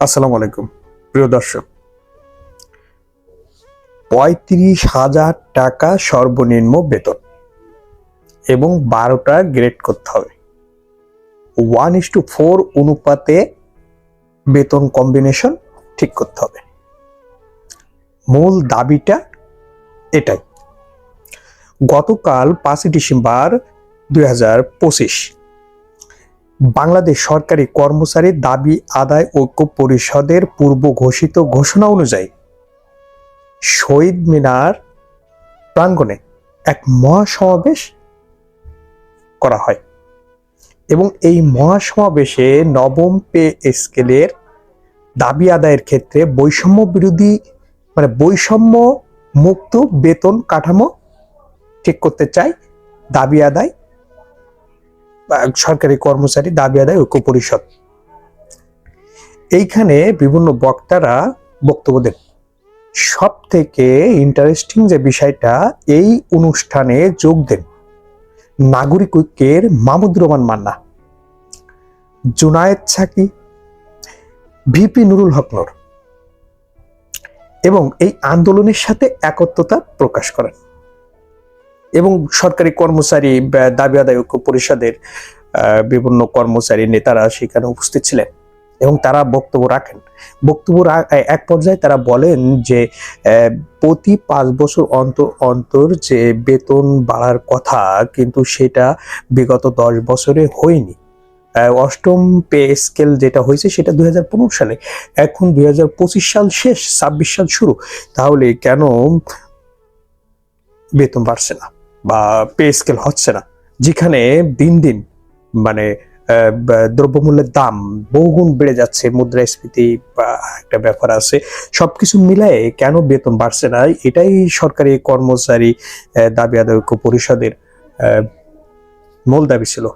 আসসালামু আলাইকুম, প্রিয় দর্শক। পঁয়ত্রিশ হাজার টাকা সর্বনিম্ন বেতন এবং বারোটা গ্রেড করতে হবে। ওয়ান ইস টু ফোর অনুপাতে বেতন কম্বিনেশন ঠিক করতে হবে। মূল দাবিটা এটাই। গতকাল পাঁচই ডিসেম্বর দুই হাজার পঁচিশ বাংলাদেশ সরকারি কর্মচারী দাবি, আদায় ঐক্য পরিষদের পূর্ব ঘোষিত ঘোষণা অনুযায়ী শহীদ মিনার প্রাঙ্গণে এক মহাসমাবেশ করা হয় এবং এই মহাসমাবেশে নবম পে স্কেলের দাবি আদায়ের ক্ষেত্রে বৈষম্য বিরোধী মানে বৈষম্য মুক্ত বেতন কাঠামো ঠিক করতে চাই দাবি আদায় সরকারি কর্মচারী দাবি আদায় ঐক্য পরিষদ। এইখানে বিভিন্ন বক্তারা বক্তব্য দেন। সব থেকে ইন্টারেস্টিং যে বিষয়টা, এই অনুষ্ঠানে যোগ দেন নাগরিক ঐক্যের মাহমুদুর রহমান মান্না, জুনায়েদ সাকি, ভিপি নুরুল হকনর এবং এই আন্দোলনের সাথে একত্রতা প্রকাশ করেন। এবং সরকারি কর্মচারী দাবি আদায় ঐক্য পরিষদের বিভিন্ন কর্মচারী নেতারা সেখানে উপস্থিত ছিলেন এবং তারা বক্তব্য রাখেন। বক্তব্য এক পর্যায়ে তারা বলেন যে প্রতি পাঁচ বছর অন্তর অন্তর যে বেতন বাড়ার কথা কিন্তু সেটা বিগত দশ বছরে হয়নি। অষ্টম পে স্কেল যেটা হয়েছে সেটা দুই হাজার পনেরো সালে। এখন দুই হাজার পঁচিশ সাল শেষ, ছাব্বিশ সাল শুরু। তাহলে কেন বেতন বাড়ছে না? বা পে স্কেল হচ্ছে না। যেখানে দিন দিন মানে দ্রব্যমূল্যের দাম বহুগুণ বেড়ে যাচ্ছে, মুদ্রাস্ফীতি একটা ব্যাপার আছে। সবকিছু মিলায়ে কেন বেতন বাড়ছে না? এটাই সরকারি কর্মচারী দাবি আদায় পরিষদের মূল দাবি ছিল।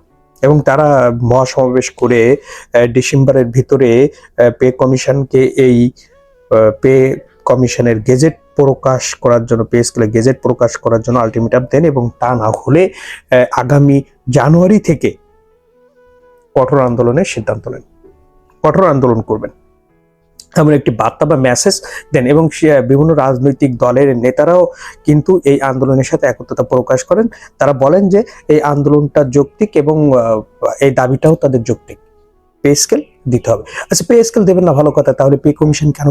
এবং তারা মহাসমাবেশ করে ডিসেম্বরের ভিতরে পে কমিশনকে এই পে কমিশনের গেজেট প্রকাশ করার জন্য পে স্কেলে গেজেট প্রকাশ করার জন্য আলটিমেটাম দেন এবং তা না হলে আগামী জানুয়ারি থেকে কঠোর আন্দোলনের সিদ্ধান্ত নেন। কঠোর আন্দোলন করবেন। এমন একটি বার্তা বা মেসেজ দেন এবং বিভিন্ন রাজনৈতিক দলের নেতারাও কিন্তু এই আন্দোলনের সাথে একত্রতা প্রকাশ করেন। তারা বলেন যে, এই আন্দোলনটা যৌক্তিক এবং এই দাবিটাও তাদের যৌক্তিক। পে স্কেল দিতে হবে। আচ্ছা পে স্কেল দেবেন না, ভালো কথা। তাহলে পে কমিশন কেন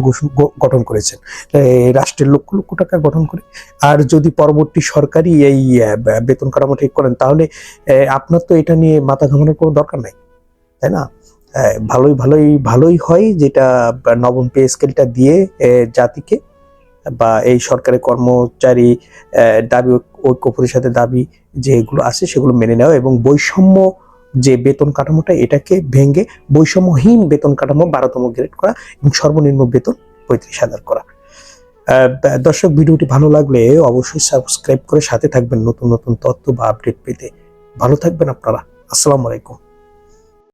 গঠন করেছেন? রাষ্ট্রের লক্ষ লক্ষ টাকা গঠন করে। আর যদি পরবর্তী সরকারি এই বেতন কাঠামো ঠিক করেন, তাহলে আপনার তো এটা নিয়ে মাথা ঘামানোর কোনো দরকার নাই, তাই না? ভালোই ভালোই ভালোই হয় যেটা নবম পে স্কেলটা দিয়ে জাতিকে, বা, এই সরকারের কর্মচারী দাবি, ঐক্য পরিষদের দাবি যেগুলো আছে সেগুলো মেনে নেওয়া এবং বৈষম্য যে বেতন কাঠামোটা এটাকে ভেঙে বৈষম্যহীন বেতন কাঠামো বারোতম গ্রেড করা এবং সর্বনিম্ন বেতন পঁয়ত্রিশ হাজার করা। দর্শক, ভিডিওটি ভালো লাগলে অবশ্যই সাবস্ক্রাইব করে সাথে থাকবেন নতুন নতুন তথ্য বা আপডেট পেতে। ভালো থাকবেন আপনারা। আসসালামু আলাইকুম।